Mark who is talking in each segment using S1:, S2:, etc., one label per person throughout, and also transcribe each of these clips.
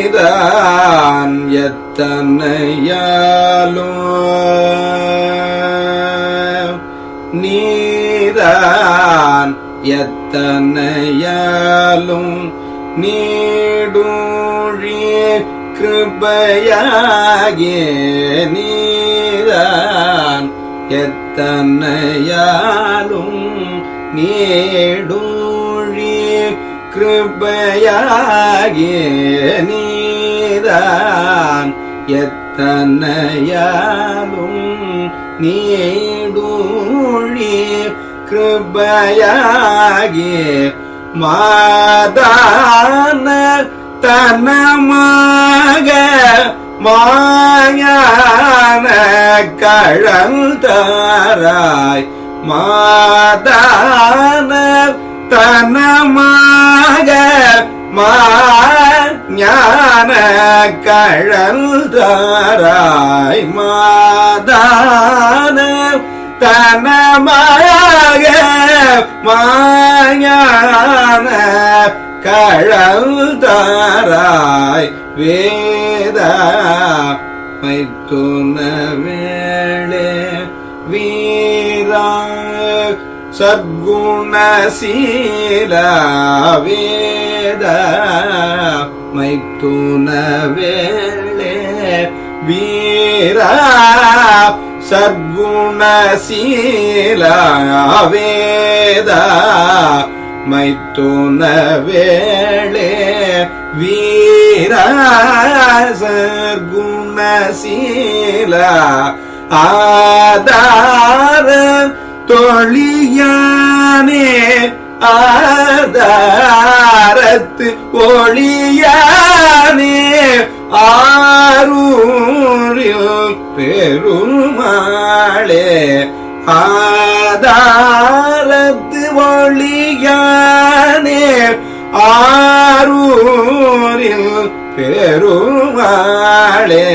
S1: நீதான் எத்தனையாலோ நீதான் எத்தனையாலும் நீடூழி கிருபையாகிய நீதான். எத்தனையாலும் நீடூழி கிருபையாகிய நீதான். எத்தனையாலும் நீடூழி கிருபையாகிய மாதான தனமாக மாயான கழந்தாராய் மாதான தனமாக ஞான கழந்தாராய் மாதான தனமாக மாயான கழந்தாராய் வேத மைத்துன வேளே வீரா சத்குணசீல வேத மைத்துன வேளே சர்க்குணசீலாவேத மைத்துன வேளே வீர சர்க்குணசீல ஆதார தொழியானே ஆதாரத்து ஒளியானே ஆ ஆரூரில் பெருமாளே ஆதாரத்து ஒளியானே ஆரூரில் பெருமாளே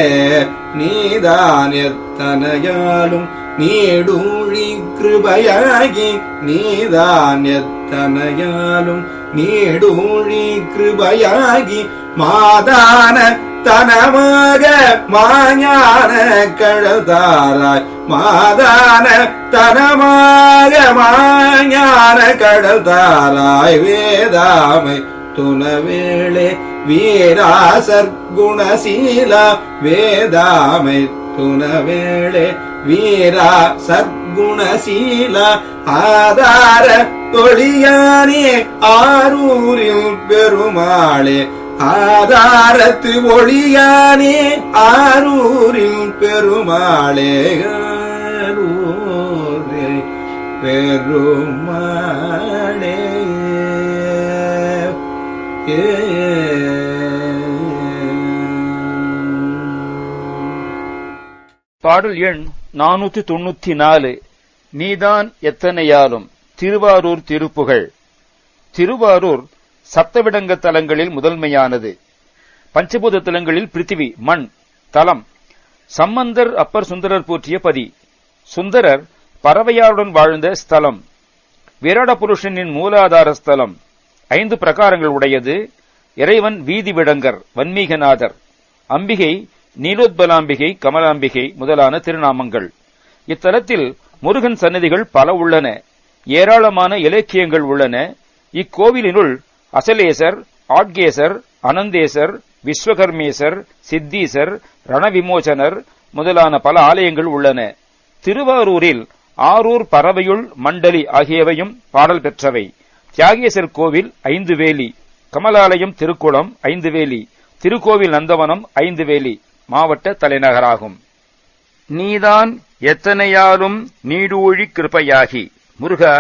S1: நீதான் எத்தனையாலும் நீடூழி கிருபையாகி நீதான் எத்தனையாலும் நீடூழி கிருபையாகி மாதான தனமாக மாஞான கடல்தாராய் மாதான தனமாக மாஞான கடல்தாராய் வேதாமை துணவேளே வீராசர் குணசீலா வேதாமை துணவேளே வீரா சர்க்குணசீலா ஆதார தொழியானே ஆரூரில் பெருமாளே ஆதாரத்து ஒளியானே ஆரூரில் பெருமாளே. பெருமாளே
S2: பாடல் எண் நானூத்தி தொண்ணூத்தி நாலு. நீதான் எத்தனையாலும் திருவாரூர் திருப்புகழ். திருவாரூர் சப்தவிடங்க தலங்களில் முதன்மையானது. பஞ்சபூத தலங்களில் பிருத்திவி மண் தலம். சம்பந்தர் அப்பர் சுந்தரர் போற்றிய பதி. சுந்தரர் பறவையாருடன் வாழ்ந்த ஸ்தலம். விராட புருஷனின் மூலாதார ஸ்தலம். ஐந்து பிரகாரங்கள் உடையது. இறைவன் வீதி விடங்கர் வன்மீகநாதர். அம்பிகை நீலோத்பலாம்பிகை கமலாம்பிகை முதலான திருநாமங்கள். இத்தலத்தில் முருகன் சன்னதிகள் பல உள்ளன. ஏராளமான இலக்கியங்கள் உள்ளன. இக்கோவிலினுள் அசலேசர் ஆட்கேசர் அனந்தேசர் விஸ்வகர்மேசர் சித்தீசர் ரணவிமோசனர் முதலான பல ஆலயங்கள் உள்ளன. திருவாரூரில் ஆரூர் பறவையுள் மண்டலி ஆகியவையும் பாடல் பெற்றவை. தியாகேசர் கோவில் ஐந்து வேலி கமலாலயம் திருக்குளம் ஐந்து வேலி திருக்கோவில் நந்தவனம் ஐந்து வேலி மாவட்ட தலைநகராகும். நீதான் எத்தனையாலும் நீடூழி கிருபையாகி. முருகா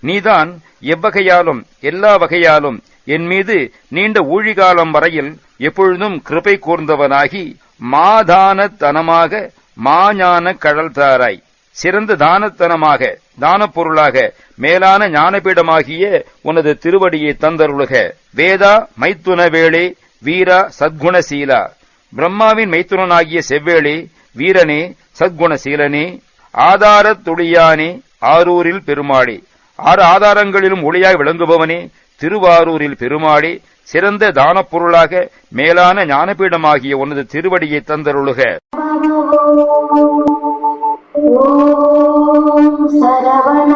S2: நீதான் எவ்வகையாலும் எல்லா வகையாலும் என் மீது நீண்ட ஊழிகாலம் வரையில் எப்பொழுதும் கிருபை கூர்ந்தவனாகி மாதான தனமாக மாஞான கடல் தாராய் சிறந்த தானத்தனமாக தான பொருளாக மேலான ஞானபீடமாகிய உனது திருவடியை தந்தருளுக. வேதா மைத்துன வேளே வீரா சத்குணசீலா. பிரம்மாவின் மைத்துனனாகிய செவ்வேளே வீரனே சத்குணசீலனே. ஆதாரத் துளியானே ஆரூரில் பெருமாளே. ஆறு ஆதாரங்களிலும் ஒளியாய் விளங்குபவனே திருவாரூரில் பெருமாளே சிறந்த தானப் பொருளாக மேலான ஞானபீடமாகிய உனது திருவடியை தந்தருளுக.
S3: சரவண